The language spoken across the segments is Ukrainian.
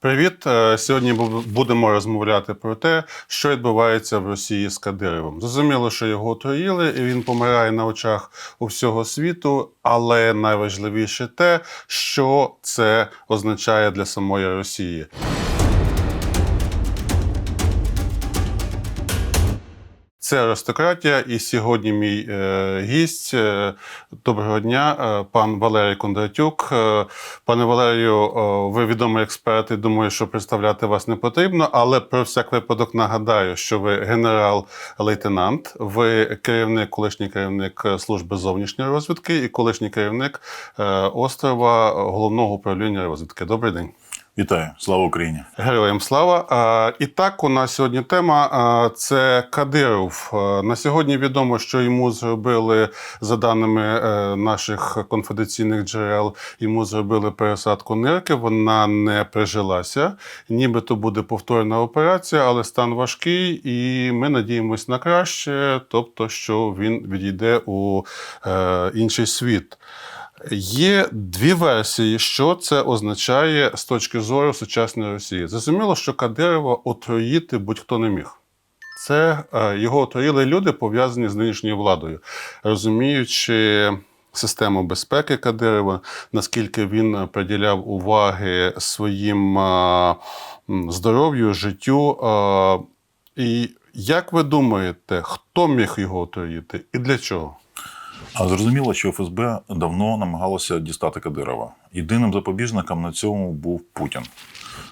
Привіт! Е, Сьогодні бу- будемо розмовляти про те, що відбувається в Росії з Кадировим. Зрозуміло, що його отруїли, і він помирає на очах у всього світу. Але найважливіше те, що це означає для самої Росії. Це аристократія, і сьогодні мій е, гість. Е, доброго дня, е, пан Валерій Кондратюк. Пане Валерію, ви відомий експерт, і думаю, що представляти вас не потрібно, але про всяк випадок нагадаю, що ви генерал-лейтенант, ви керівник, колишній керівник служби зовнішньої розвідки і колишній керівник острова головного управління розвідки. Добрий день. Вітаю, слава Україні! Героям слава. І так, у нас сьогодні тема це Кадиров. На сьогодні відомо, що йому зробили, за даними е, наших конфіденційних джерел, йому зробили пересадку нирки. Вона не прижилася. Нібито буде повторна операція, але стан важкий, і ми надіємось на краще, тобто, що він відійде у е, інший світ. Є дві версії, що це означає з точки зору сучасної Росії. Зрозуміло, що Кадирова отруїти будь-хто не міг. Це е, його отруїли люди, пов'язані з нинішньою владою, розуміючи систему безпеки Кадирова, наскільки він приділяв уваги своїм е, здоров'ю, життю. е, І як ви думаєте, хто міг його отруїти і для чого? Зрозуміло, що ФСБ давно намагалося дістати Кадирова. Єдиним запобіжником на цьому був Путін.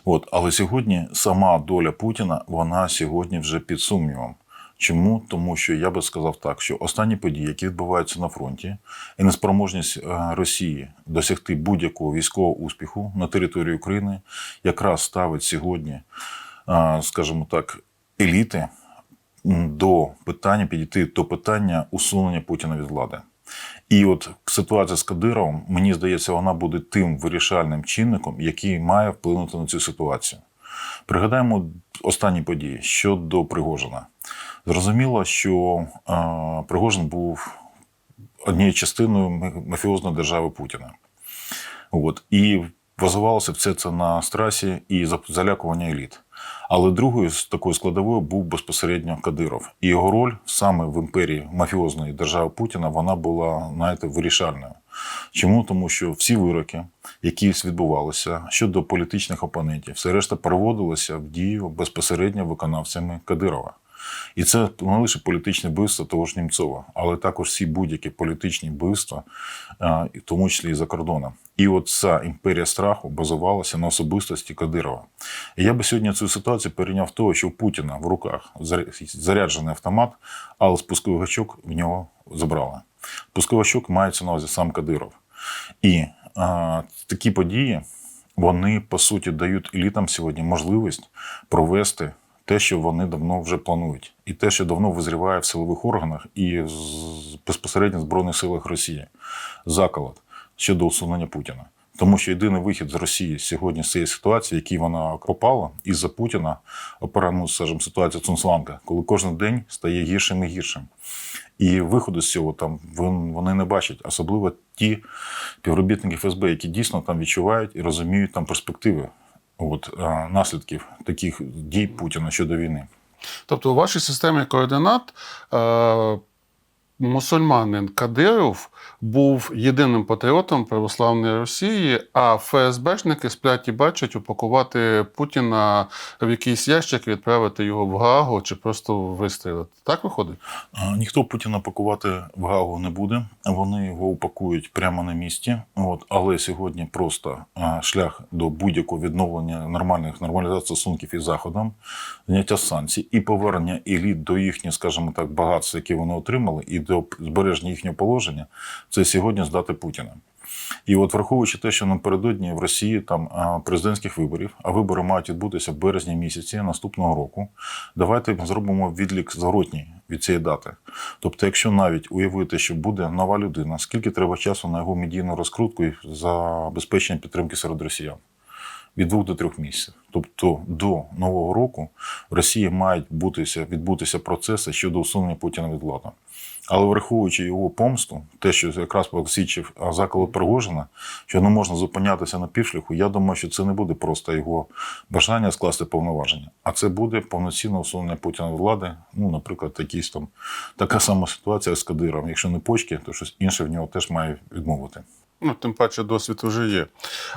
От, але сьогодні сама доля Путіна вона сьогодні вже під сумнівом. Чому? Тому що я би сказав так, що останні події, які відбуваються на фронті, і неспроможність е, Росії досягти будь-якого військового успіху на території України, якраз ставить сьогодні, е, скажімо так, еліти до питання підійти до питання усунення Путіна від влади. І от ситуація з Кадировим, мені здається, вона буде тим вирішальним чинником, який має вплинути на цю ситуацію. Пригадаємо останні події щодо Пригожина. Зрозуміло, що е, Пригожин був однією частиною мафіозної держави Путіна. От. І базувалося все це на страсі і залякування еліт. Але другою з такою складовою був безпосередньо Кадиров. І його роль саме в імперії мафіозної держави Путіна вона була, знаєте, вирішальною. Чому? Тому що всі вироки, які відбувалися щодо політичних опонентів, все решта переводилося в дію безпосередньо виконавцями Кадирова. І це не лише політичне вбивство того ж Німцова, але також всі будь-які політичні вбивства, в тому числі і за кордоном. І от ця імперія страху базувалася на особистості Кадирова. І я би сьогодні цю ситуацію перейняв того, що у Путіна в руках заряджений автомат, але спусковий гачок в нього забрали. Спусковий гачок мається на увазі сам Кадиров. І а, такі події вони по суті дають елітам сьогодні можливість провести те, що вони давно вже планують, і те, що давно визріває в силових органах і безпосередньо в Збройних силах Росії заколот щодо усунення Путіна. Тому що єдиний вихід з Росії сьогодні з цієї ситуації, якій вона попала, із-за Путіна, опера, ну, скажімо, ситуація Цунцланка, коли кожен день стає гіршим і гіршим. І виходу з цього там вони не бачать, особливо ті співробітники ФСБ, які дійсно там відчувають і розуміють там перспективи от, наслідків таких дій Путіна щодо війни. Тобто, у вашій системі координат е, мусульманин Кадиров був єдиним патріотом православної Росії, а ФСБшники сплять і бачать упакувати Путіна в якийсь ящик відправити його в Гаагу чи просто вистрілити. Так виходить? Ніхто Путіна пакувати в Гагу не буде. Вони його упакують прямо на місці. От, але сьогодні просто шлях до будь-якого відновлення нормальних нормалізації стосунків із Заходом, зняття санкцій і повернення еліт до їхніх, скажімо так, багатств, які вони отримали, і до збереження їхнього положення, це сьогодні здати Путіна. І от враховуючи те, що напередодні в Росії там президентських виборів, а вибори мають відбутися в березні місяці наступного року, давайте зробимо відлік зворотній від цієї дати. Тобто, якщо навіть уявити, що буде нова людина, скільки треба часу на його медійну розкрутку і забезпечення підтримки серед росіян? Від двох до трьох місяців. Тобто до нового року в Росії мають бутися, відбутися процеси щодо усунення Путіна від влади. Але враховуючи його помсту, те, що якраз посвідчив а, заколот Пригожина, що не можна зупинятися на півшляху, я думаю, що це не буде просто його бажання скласти повноваження, а це буде повноцінне усунення Путіна влади. Ну, наприклад, якісь там така сама ситуація з Кадиром. Якщо не почки, то щось інше в нього теж має відмовити. Ну, тим паче досвід вже є.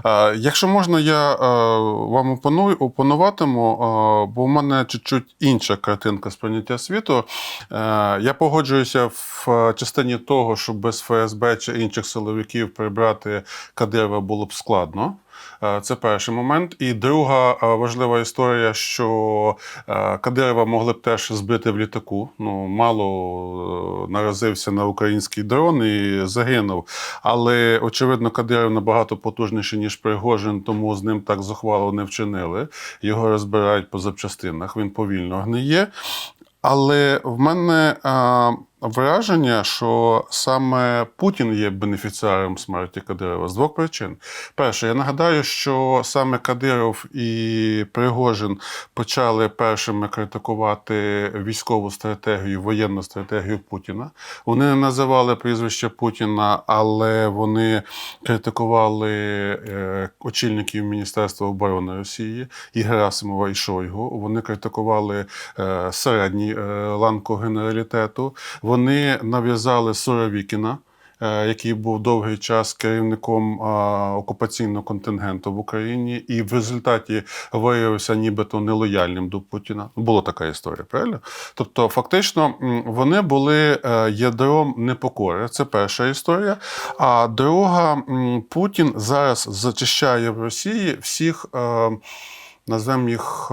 А, якщо можна, я а, вам опоную, опонуватиму, а, бо в мене чуть-чуть інша картинка сприйняття світу. А, я погоджуюся в частині того, що без ФСБ чи інших силовиків прибрати Кадирова було б складно. Е, Це перший момент. І друга е, важлива історія, що е, Кадирова могли б теж збити в літаку. Ну, мало наразився на український дрон і загинув. Але очевидно, Кадиров набагато потужніший, ніж Пригожин, тому з ним так зухвало не вчинили. Його розбирають по запчастинах. Він повільно гниє. Але в мене враження, що саме Путін є бенефіціаром смерті Кадирова з двох причин. Перше, я нагадаю, що саме Кадиров і Пригожин почали першими критикувати військову стратегію, воєнну стратегію Путіна. Вони не називали прізвище Путіна, але вони критикували е, очільників Міністерства оборони Росії і Герасимова і Шойгу. Вони критикували е, середній е, ланку генералітету. Вони нав'язали Суровікіна. е, Який був довгий час керівником окупаційного контингенту в Україні, і в результаті виявився нібито нелояльним до Путіна. Була така історія, правильно? Тобто, фактично, вони були е, ядром непокори. Це перша історія. А друга, Путін зараз зачищає в Росії всіх, е, назвемо їх.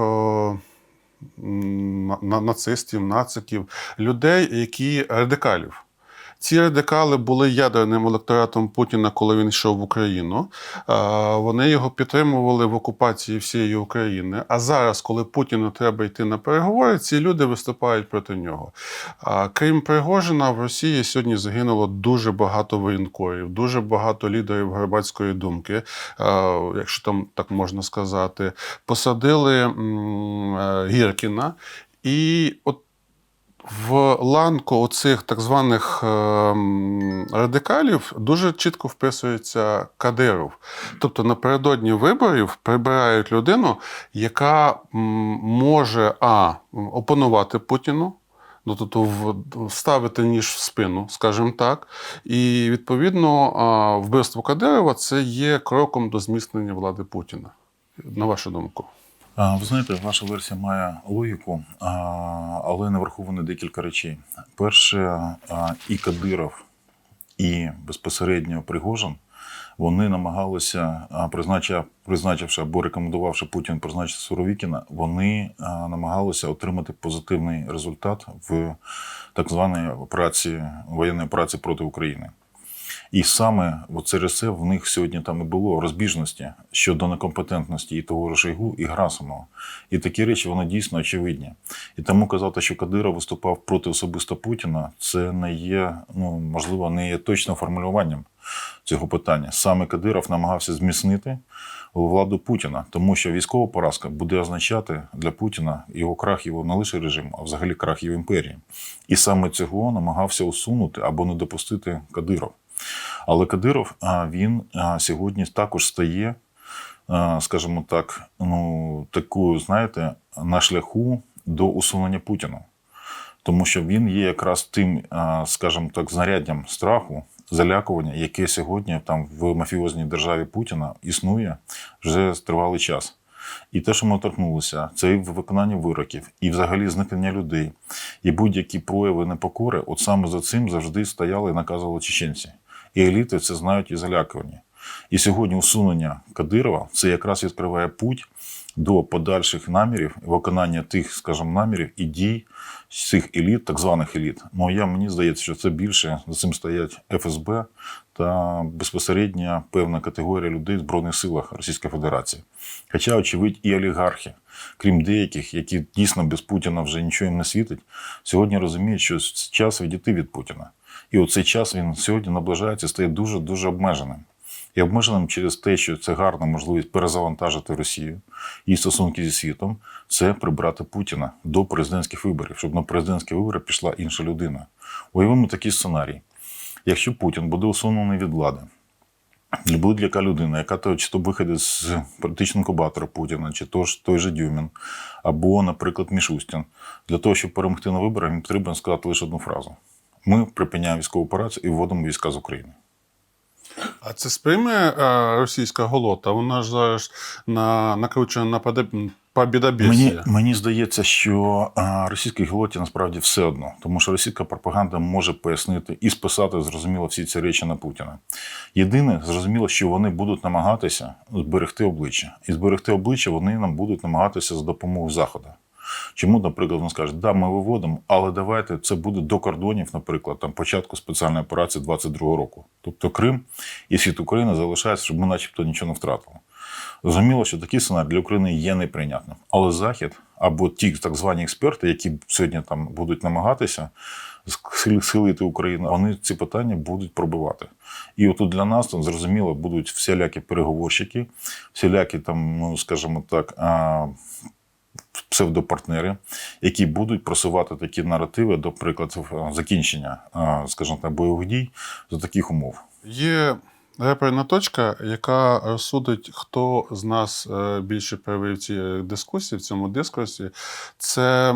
Нацистів, нациків, людей, які радикалів. Ці радикали були ядерним електоратом Путіна, коли він йшов в Україну. Вони його підтримували в окупації всієї України. А зараз, коли Путіну треба йти на переговори, ці люди виступають проти нього. Крім Пригожина, в Росії сьогодні загинуло дуже багато воєнкорів, дуже багато лідерів громадської думки, якщо там так можна сказати. Посадили е, Гіркіна. І от в ланку оцих так званих ем, радикалів дуже чітко вписується Кадиров. Тобто напередодні виборів прибирають людину, яка може а опонувати Путіну. Ну, тобто вставити ніж в спину, скажімо так. І відповідно вбивство Кадирова це є кроком до зміцнення влади Путіна. На вашу думку. Ви знаєте, ваша версія має логіку, але не враховано декілька речей. Перше, і Кадиров, і безпосередньо Пригожин, вони намагалися, призначивши або рекомендувавши Путін призначити Суровікіна, вони намагалися отримати позитивний результат в так званій операції воєнній операції проти України. І саме через це в них сьогодні там і було розбіжності щодо некомпетентності і того ж Шойгу, і Грасимова. І такі речі вони дійсно очевидні. І тому казати, що Кадиров виступав проти особисто Путіна, це не є, ну можливо, не є точним формулюванням цього питання. Саме Кадиров намагався зміцнити владу Путіна, тому що військова поразка буде означати для Путіна його крах його не лише режиму, а взагалі крах його імперії. І саме цього намагався усунути або не допустити Кадиров. Але Кадиров він сьогодні також стає, скажімо так, ну такою, знаєте, на шляху до усунення Путіна. Тому що він є якраз тим, скажімо так, знаряддям страху, залякування, яке сьогодні там в мафіозній державі Путіна існує вже тривалий час. І те, що ми торкнулися, це і в виконанні вироків, і взагалі зникнення людей, і будь-які прояви непокори, от саме за цим завжди стояли і наказували чеченці. І еліти це знають і залякувані. І сьогодні усунення Кадирова це якраз відкриває путь до подальших намірів, виконання тих, скажімо, намірів і дій цих еліт, так званих еліт. Ну я мені здається, що це більше за цим стоять ФСБ та безпосередня певна категорія людей в Збройних силах Російської Федерації. Хоча, очевидь, і олігархи, крім деяких, які дійсно без Путіна вже нічого їм не світить, сьогодні розуміють, що час відійти від Путіна. І оцей час він сьогодні наближається, стає дуже дуже обмеженим. і обмеженим через те, що це гарна можливість перезавантажити Росію і стосунки зі світом, це прибрати Путіна до президентських виборів, щоб на президентські вибори пішла інша людина. Уявимо такий сценарій. Якщо Путін буде усунений від влади, будь-яка людина, яка то чи то виходить з політичного інкубатора Путіна, чи то ж той же Дюмін, або, наприклад, Мішустін, для того, щоб перемогти на виборах, їм потрібно сказати лише одну фразу: ми припиняємо військову операцію і вводимо війська з України. А це сприйме е, російська голота? Вона ж зараз на, накручена на побідобєсія. Мені, мені здається, що а, російській гілоті насправді все одно, тому що російська пропаганда може пояснити і списати зрозуміло всі ці речі на Путіна. Єдине, зрозуміло, що вони будуть намагатися зберегти обличчя, і зберегти обличчя вони нам будуть намагатися за допомогою заходу. Чому, наприклад, вони скажуть, да, ми виводимо, але давайте це буде до кордонів, наприклад, там початку спеціальної операції 22-го року. Тобто Крим і світ України залишається, щоб ми начебто нічого не втратили. Зрозуміло, що такий сценарій для України є неприйнятним. Але Захід або ті так звані експерти, які сьогодні там будуть намагатися схилити Україну, вони ці питання будуть пробивати. І отут для нас там зрозуміло будуть всілякі переговорщики, всілякі там, ну скажімо так, псевдопартнери, які будуть просувати такі наративи, до прикладу, закінчення, а, скажімо так, бойових дій за таких умов. Є реперна точка, яка розсудить, хто з нас е, більше правий в цій дискусії, в цьому дискурсі. Це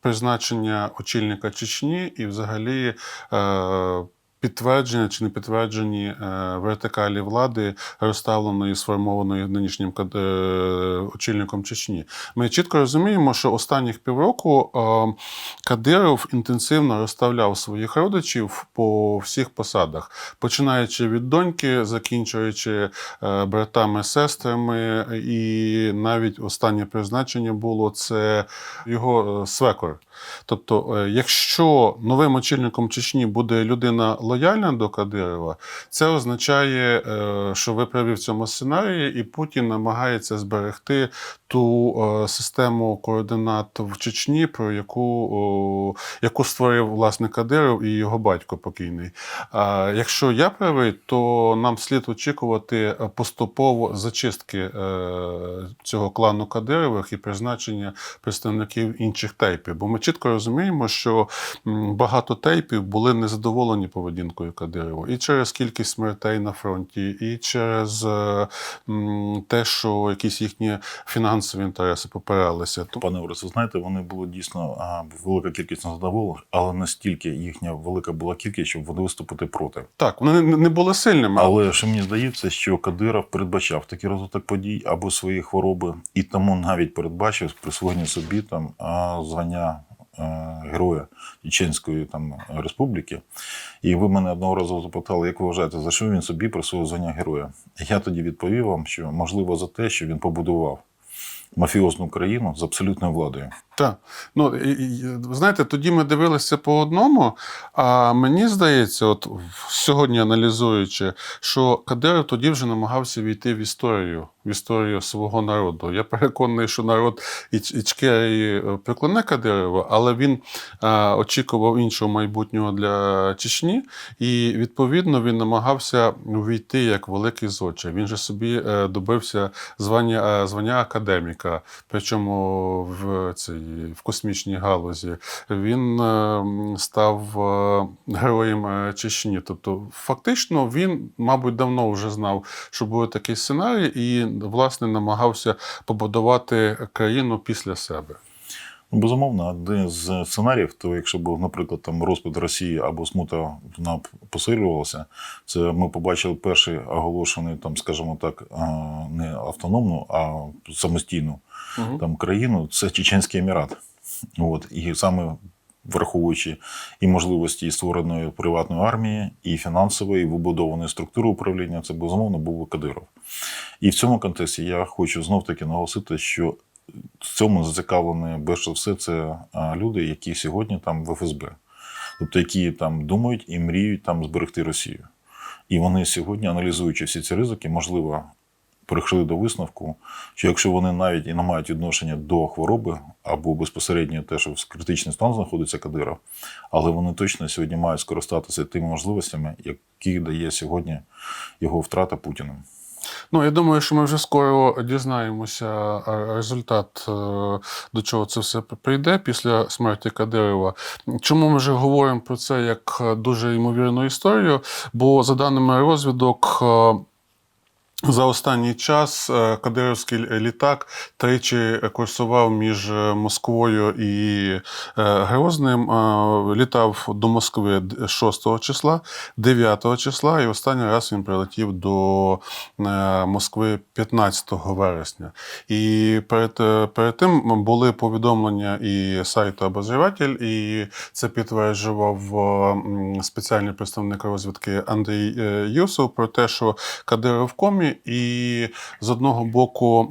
призначення очільника Чечні і взагалі. Е, Підтвердження чи не підтверджені е, вертикалі влади, розставленої сформованої нинішнім е, очільником Чечні. Ми чітко розуміємо, що останніх півроку е, Кадиров інтенсивно розставляв своїх родичів по всіх посадах, починаючи від доньки, закінчуючи братами, сестрами, і навіть останнє призначення було це його свекор. Тобто, якщо новим очільником Чечні буде людина лояльна до Кадирова, це означає, е, що ви праві в цьому сценарії, і Путін намагається зберегти ту е, систему координат в Чечні, про яку, яку створив власне Кадиров і його батько покійний. Якщо я правий, то нам слід очікувати поступово зачистки е, цього клану Кадирових і призначення представників інших тейпів. Бо ми чітко розуміємо, що багато тейпів були незадоволені поведінкою Кадирова і через кількість смертей на фронті, і через е, те, що якісь їхні фінансові інтереси попиралися. Пане Оресе, знаєте, вони було дійсно велика кількість незадоволених, але настільки їхня велика була кількість, щоб вони виступити проти. так, вони не- були сильними. Але що мені здається, що Кадиров передбачав такий розвиток подій або свої хвороби, і тому навіть передбачив присвоєння собі там звання героя Чеченської там республіки. І ви мене одного разу запитали, як ви вважаєте, за що він собі присвоїв звання героя? Я тоді відповів вам, що можливо за те, що він побудував мафіозну країну з абсолютною владою. Так. Ну, знаєте, тоді ми дивилися по одному, а мені здається, от сьогодні аналізуючи, що Кадиров тоді вже намагався війти в історію, в історію свого народу. Я переконаний, що народ Іч- Ічкерії е, прикладне Кадирова, але він а, очікував іншого майбутнього для Чечні, і відповідно він намагався увійти як великий зодчий. Він же собі е, добився звання, е, звання академіка, причому в цій в космічній галузі. Він е, став е, героєм е, Чечні. Тобто, фактично, він, мабуть, давно вже знав, що буде такий сценарій, і власне намагався побудувати країну після себе. Ну, Безумовно, один з сценаріїв, то якщо був, наприклад, там розпад Росії або смута вона посилювалася, це ми побачили перший оголошений, там, скажімо так, не автономну, а самостійну Мгм. там країну, це Чеченський Емірат. От, і саме враховуючи і можливості створеної приватної армії, і фінансової, і вибудованої структури управління, це безумовно був Кадиров. І в цьому контексті я хочу знов таки наголосити, що в цьому зацікавлені за все це люди, які сьогодні там в ФСБ, тобто які там думають і мріють там зберегти Росію. І вони сьогодні, аналізуючи всі ці ризики, можливо, прийшли до висновку, що якщо вони навіть і не мають відношення до хвороби або безпосередньо те, що в критичний стан знаходиться Кадиров, але вони точно сьогодні мають скористатися тими можливостями, які дає сьогодні його втрата Путіним. Ну, я думаю, що ми вже скоро дізнаємося е, результат, е, до чого це все прийде після смерті Кадирова. Чому ми вже говоримо про це як е, дуже ймовірну історію? Бо за даними розвідок. За останній час е, кадирівський літак тричі курсував між е, Москвою і е, Грозним. Літав до Москви 6 числа, 9 числа, і останній раз він прилетів до Москви 15 вересня. І перед, перед тим були повідомлення і сайту обозріватель, і це підтверджував спеціальний представник розвідки Андрій Юсов про те, що Кадиров в і з одного боку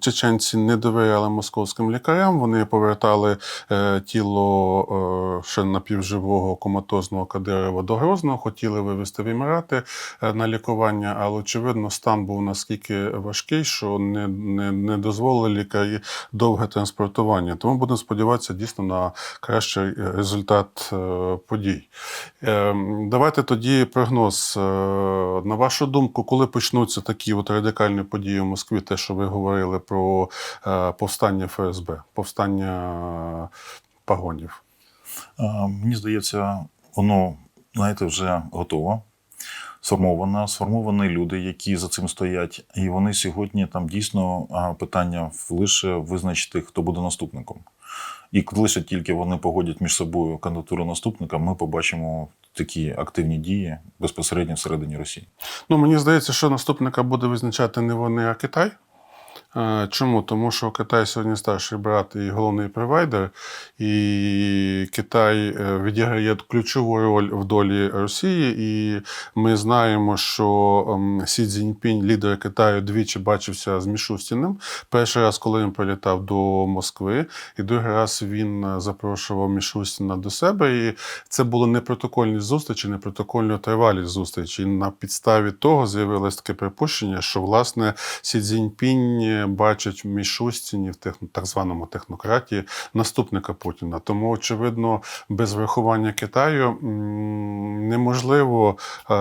чеченці не довіряли московським лікарям. Вони повертали е, тіло е, ще напівживого коматозного Кадирова до Грозного, хотіли вивезти в Емірати е, на лікування, але очевидно, стан був наскільки важкий, що не, не, не дозволили лікарі довге транспортування. Тому будемо сподіватися дійсно на кращий результат подій. Е, Давайте тоді прогноз. На вашу думку, коли почнуться такі от радикальні події в Москві, те, що ви говорили про е, повстання ФСБ, повстання погонів? А, Мені здається, воно, знаєте, вже готово. Сформовано, сформовані люди, які за цим стоять, і вони сьогодні там дійсно питання лише визначити, хто буде наступником. І лише тільки вони погодять між собою кандидатуру наступника, ми побачимо такі активні дії безпосередньо всередині Росії. Ну, мені здається, що наступника буде визначати не вони, а Китай. Е, Чому? Тому що Китай сьогодні старший брат і головний провайдер, і Китай е, відіграє ключову роль в долі Росії. І ми знаємо, що ем, Сі Цзіньпінь, лідер Китаю, двічі бачився з Мішустіним. Перший раз, коли він прилітав до Москви, і другий раз він е, запрошував Мішустіна до себе. І це були не протокольні зустрічі, не протокольно тривалі зустрічі. І на підставі того з'явилось таке припущення, що власне Сі Цзіньпінь бачить в Мішустіні в так званому технократії наступника Путіна. Тому, очевидно, без врахування Китаю неможливо е,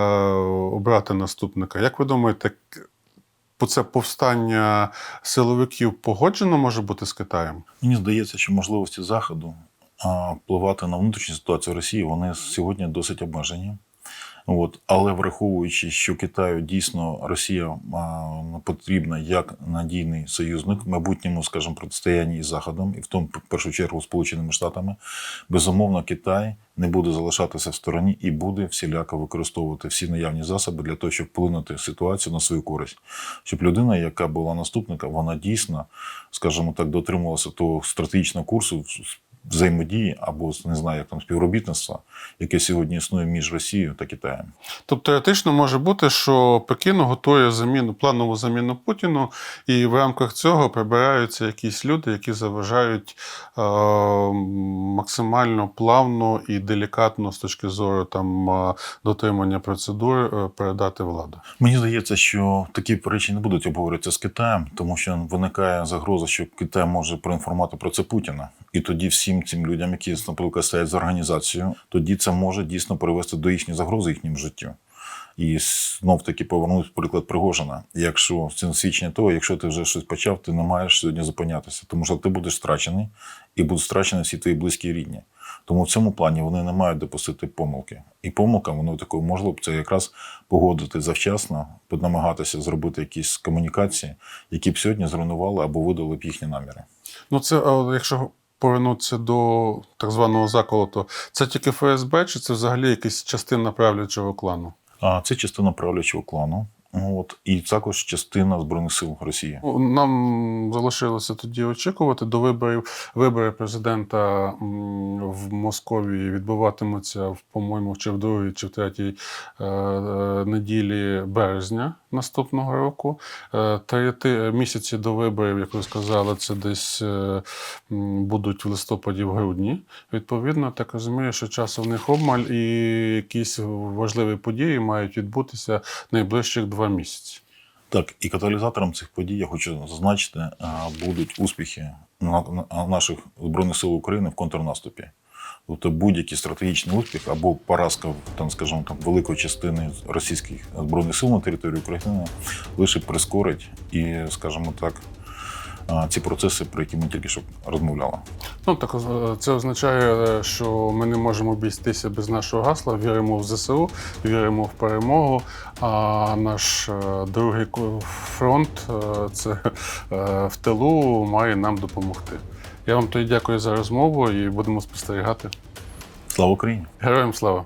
обрати наступника. Як ви думаєте, це повстання силовиків погоджено може бути з Китаєм? Мені здається, що можливості Заходу впливати на внутрішню ситуацію Росії вони сьогодні досить обмежені. От. Але враховуючи, що Китаю дійсно Росія а, потрібна як надійний союзник майбутньому, скажімо, протистоянні із Заходом, і в тому в першу чергу Сполученими Штатами, безумовно, Китай не буде залишатися в стороні і буде всіляко використовувати всі наявні засоби для того, щоб вплинути ситуацію на свою користь, щоб людина, яка була наступника, вона дійсно, скажімо так, дотримувалася того стратегічного курсу взаємодії або не знаю, як там співробітництва, яке сьогодні існує між Росією та Китаєм. Тобто теоретично може бути, що Пекін готує заміну, планову заміну Путіну, і в рамках цього прибираються якісь люди, які заважають е, максимально плавно і делікатно з точки зору там е, дотримання процедур е, передати владу. Мені здається, що такі речі не будуть обговорюватися з Китаєм, тому що виникає загроза, що Китай може проінформувати про це Путіна. І тоді всім цим людям, які, наприклад, стоять за організацією, тоді це може дійсно привести до їхньої загрози їхньому життю. І знов таки повернуть приклад Пригожина. Якщо це свідчення того, якщо ти вже щось почав, ти не маєш сьогодні зупинятися, тому що ти будеш страчений і будуть страчені всі твої близькі і рідні. Тому в цьому плані вони не мають допустити помилки. І помилка, воно такою можливо б це якраз погодити завчасно, намагатися зробити якісь комунікації, які б сьогодні зруйнували або видали б їхні наміри. Ну, це якщо повернутися до так званого заколоту, це тільки ФСБ, чи це взагалі якась частина правлячого клану? А це частина правлячого клану. От і також частина збройних сил Росії. Ну, Нам залишилося тоді очікувати до виборів. Вибори президента в Московії відбуватимуться в, по-моєму, чи в другій, чи в третій е, е, неділі березня наступного року. Е, Три місяці до виборів, як ви сказали, це десь е, будуть в листопаді, в грудні. Відповідно, так розумію, що часу в них обмаль, і якісь важливі події мають відбутися найближчих два місяці. Так, і каталізатором цих подій я хочу зазначити, будуть успіхи на- на- наших Збройних сил України в контрнаступі. Тобто будь-який стратегічний успіх або поразка там, скажімо, там, великої частини російських збройних сил на території України лише прискорить і, скажімо так, ці процеси, про які ми тільки що розмовляли. Ну так е, це означає, е, що ми не можемо обійтися без нашого гасла. Віримо в ЗСУ, віримо в перемогу. А наш е, другий фронт це в тилу має нам допомогти. Я вам тоді дякую за розмову і будемо спостерігати. Слава Україні! Героям слава!